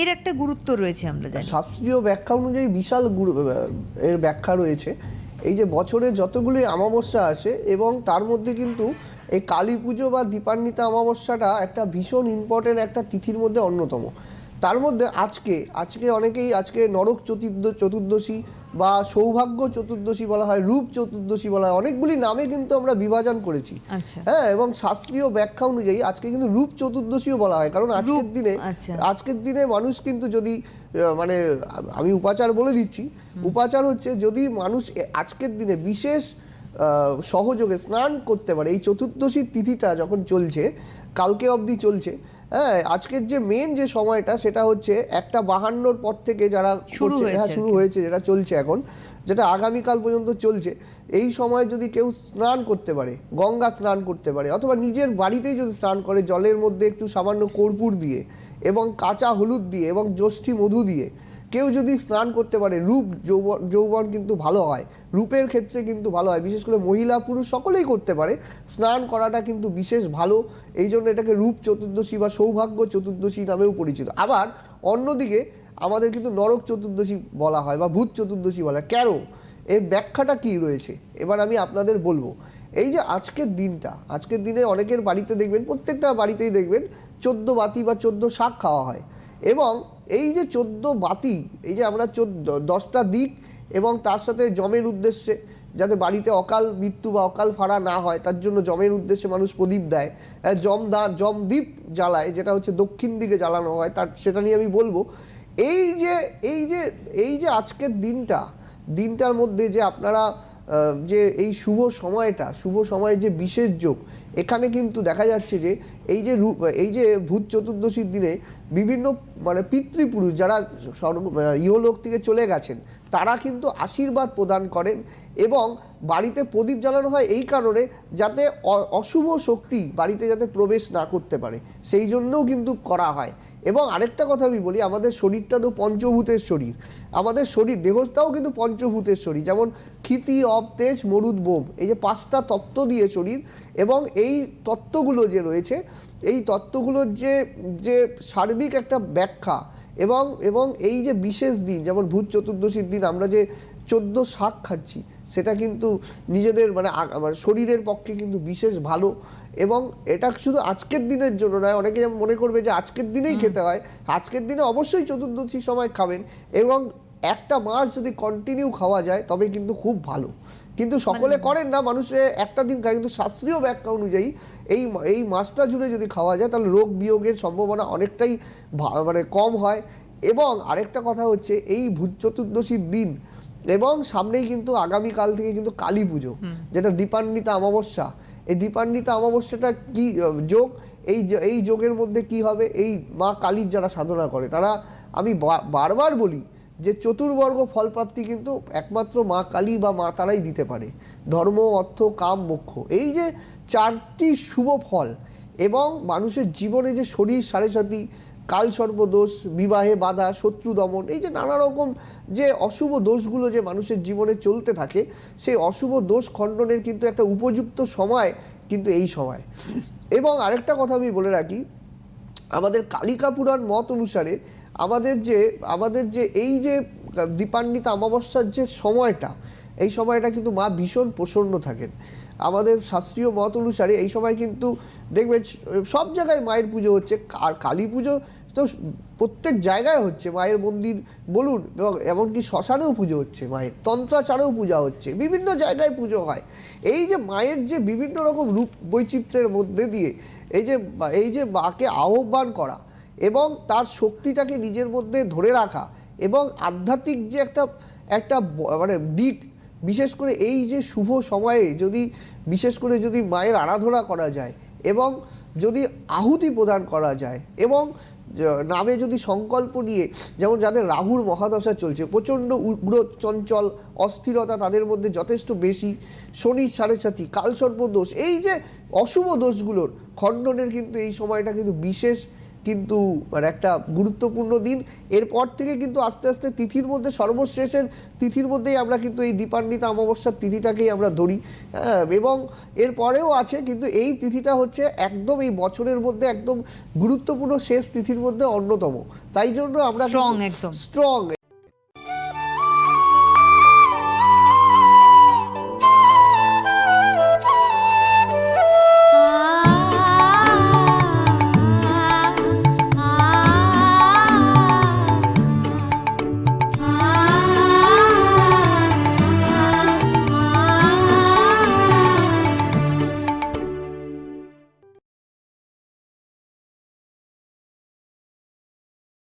এর একটা গুরুত্ব রয়েছে আমরা জানি। শাস্ত্রীয় ব্যাখ্যা অনুযায়ী বিশাল এর ব্যাখ্যা রয়েছে। এই যে বছরে যতগুলি অমাবস্যা আসে এবং তার মধ্যে কিন্তু এই কালী পুজো বা দীপান্বিতা অমাবস্যাটা একটা ভীষণ ইম্পর্টেন্ট একটা তিথির মধ্যে অন্যতম। তার মধ্যে আজকে আজকে অনেকেই আজকে নরক চতুর্দ চতুর্দশী বা সৌভাগ্য চতুর্দশী বলা হয় রূপ চতুর্দশী বলা হয় অনেকগুলি নামে কিন্তু আমরা বিভাজন করেছি। আচ্ছা। হ্যাঁ এবং শাস্ত্রীয় ব্যাখ্যা অনুযায়ী আজকে কিন্তু রূপ চতুর্দশীও বলা হয় কারণ আজকের দিনে আচ্ছা। আজকের দিনে মানুষ কিন্তু যদি মানে আমি উপাচার বলে দিচ্ছি উপাচার হচ্ছে যদি মানুষ আজকের দিনে বিশেষ আহ, সহযোগে স্নান করতে পারে এই চতুর্দশীর তিথিটা যখন চলছে কালকে অবধি চলছে হ্যাঁ আজকের যে মেন যে সময়টা সেটা হচ্ছে একটা বাহান্নর পর থেকে যারা শুরু হয়েছে হ্যাঁ শুরু হয়েছে যেটা চলছে এখন যেটা আগামীকাল পর্যন্ত চলছে এই সময় যদি কেউ স্নান করতে পারে গঙ্গা স্নান করতে পারে অথবা নিজের বাড়িতেই যদি স্নান করে জলের মধ্যে একটু সামান্য কর্পূর দিয়ে এবং কাঁচা হলুদ দিয়ে এবং জ্যোষ্ঠী মধু দিয়ে কেউ যদি স্নান করতে পারে, রূপ যৌবন যৌবন কিন্তু ভালো হয়, রূপের ক্ষেত্রে কিন্তু ভালো হয়। বিশেষ করে মহিলা, পুরুষ সকলেই করতে পারে। স্নান করাটা কিন্তু বিশেষ ভালো। এই জন্য এটাকে রূপ চতুর্দশী বা সৌভাগ্য চতুর্দশী নামেও পরিচিত। আবার অন্যদিকে আমাদের কিন্তু নরক চতুর্দশী বলা হয় বা ভূত চতুর্দশী বলা হয়। কেন? এর ব্যাখ্যাটা কী রয়েছে? এবার আমি আপনাদের বলব। এই যে আজকের দিনটা, আজকের দিনে অনেকের বাড়িতে দেখবেন, প্রত্যেকটা বাড়িতেই দেখবেন, চোদ্দ বাতি বা চোদ্দ শাক খাওয়া হয়। এবং এই যে চোদ্দ বাতি এই যে আমরা চোদ্দ দশটা দিক এবং তার সাথে জমের উদ্দেশ্যে যাতে বাড়িতে অকাল মৃত্যু বা অকাল ফাড়া না হয় তার জন্য জমের উদ্দেশ্যে মানুষ প্রদীপ দেয়। আহ, জমদা জমদীপ জ্বালায় যেটা হচ্ছে দক্ষিণ দিকে জ্বালানো হয় তার সেটা নিয়ে আমি বলব। এই যে এই যে এই যে আজকের দিনটা দিনটার মধ্যে যে আপনারা যে এই শুভ সময়টা শুভ সময়ের যে বিশেষ যোগ এখানে কিন্তু দেখা যাচ্ছে যে এই যে এই যে ভূত চতুর্দশীর দিনে বিভিন্ন মানে পিতৃপুরুষ যারা স্বর্গ ইহলোক থেকে চলে গেছেন, তারা কিন্তু আশীর্বাদ প্রদান করেন এবং বাড়িতে প্রদীপ জ্বালানো হয় এই কারণে যাতে অশুভ শক্তি বাড়িতে যাতে প্রবেশ না করতে পারে। সেই জন্যও কিন্তু করা হয়। এবং আরেকটা কথা আমি বলি, আমাদের শরীরটা তো পঞ্চভূতের শরীর। আমাদের শরীর, দেহটাও কিন্তু পঞ্চভূতের শরীর। যেমন ক্ষিতি অব তেজ, মরুদ, বোম, এই যে পাঁচটা তত্ত্ব দিয়ে শরীর এবং এই তত্ত্বগুলো যে রয়েছে, এই তত্ত্বগুলোর যে যে সার্বিক একটা ব্যাখ্যা এবং এবং এই যে বিশেষ দিন যেমন ভূত চতুর্দশীর দিন আমরা যে চোদ্দ শাক খাচ্ছি সেটা কিন্তু নিজেদের মানে মানে শরীরের পক্ষে কিন্তু বিশেষ ভালো এবং এটা শুধু আজকের দিনের জন্য নয় অনেকে যেমন মনে করবে যে আজকের দিনেই খেতে হয় আজকের দিনে অবশ্যই চতুর্দশীর সময় খাবেন এবং একটা মাস যদি কন্টিনিউ খাওয়া যায় তবে কিন্তু খুব ভালো। কিন্তু সকলে করেন না মানুষে একটা দিন খায় কিন্তু শাস্ত্রীয় ব্যাখ্যা অনুযায়ী এই এই মাসটা জুড়ে যদি খাওয়া যায় তাহলে রোগ বিয়োগের সম্ভাবনা অনেকটাই মানে কম হয়। এবং আরেকটা কথা হচ্ছে এই ভূত চতুর্দশীর দিন এবং সামনেই কিন্তু আগামীকাল থেকে কিন্তু কালী পুজো যেটা দীপান্বিতা অমাবস্যা। এই দীপান্বিতা অমাবস্যাটা কি যোগ? এই এই যোগের মধ্যে কি হবে? এই মা কালীর যারা সাধনা করে তারা আমি বারবার বলি যে চতুর্বর্গ ফলপ্রাপ্তি কিন্তু একমাত্র মা কালী বা মা তারাই দিতে পারে। ধর্ম, অর্থ, কাম, মোক্ষ। এই যে চারটি শুভ ফল এবং মানুষের জীবনে যে শরীর সাড়ে সাথী কাল সর্বদোষ বিবাহে বাধা, শত্রু দমন, এই যে নানা রকম যে অশুভ দোষগুলো যে মানুষের জীবনে চলতে থাকে, সেই অশুভ দোষ খণ্ডনের কিন্তু একটা উপযুক্ত সময় কিন্তু এই সময়। এবং আরেকটা কথা আমি বলে রাখি, আমাদের কালিকা পুরাণ মত অনুসারে আমাদের যে আমাদের যে এই যে দীপান্বিতা অমাবস্যার যে সময়টা, এই সময়টা কিন্তু মা ভীষণ প্রসন্ন থাকেন। আমাদের শাস্ত্রীয় মত অনুসারে এই সময় কিন্তু দেখবেন, সব জায়গায় মায়ের পুজো হচ্ছে, আর কালী পুজো তো প্রত্যেক জায়গায় হচ্ছে, মায়ের মন্দির বলুন, এবং এমনকি শ্মশানেও পুজো হচ্ছে মায়ের, তন্ত্রাচারেও পূজা হচ্ছে, বিভিন্ন জায়গায় পুজো হয়। এই যে মায়ের যে বিভিন্ন রকম রূপ বৈচিত্র্যের মধ্যে দিয়ে, এই যে এই যে মাকে আহ্বান করা এবং তার শক্তিটাকে নিজের মধ্যে ধরে রাখা এবং আধ্যাত্মিক যে একটা একটা মানে দিক, বিশেষ করে এই যে শুভ সময়ে যদি, বিশেষ করে যদি মায়ের আরাধনা করা যায় এবং যদি আহুতি প্রদান করা যায় এবং নামে যদি সংকল্প নিয়ে, যেমন যাদের রাহুর মহাদশা চলছে, প্রচণ্ড উগ্র, চঞ্চল, অস্থিরতা তাদের মধ্যে যথেষ্ট বেশি, শনি সাড়ে সাথী কালসর্প দোষ, এই যে অশুভ দোষগুলোর খণ্ডনের কিন্তু এই সময়টা কিন্তু বিশেষ কিন্তু মানে একটা গুরুত্বপূর্ণ দিন। এরপর থেকে কিন্তু আস্তে আস্তে তিথির মধ্যে সর্বশেষের তিথির মধ্যেই আমরা কিন্তু এই দীপান্বিতা অমাবস্যার তিথিটাকেই আমরা ধরি। হ্যাঁ, এবং এরপরেও আছে কিন্তু এই তিথিটা হচ্ছে একদম এই বছরের মধ্যে একদম গুরুত্বপূর্ণ শেষ তিথির মধ্যে অন্যতম। তাই জন্য আমরা স্ট্রং একদম। স্ট্রং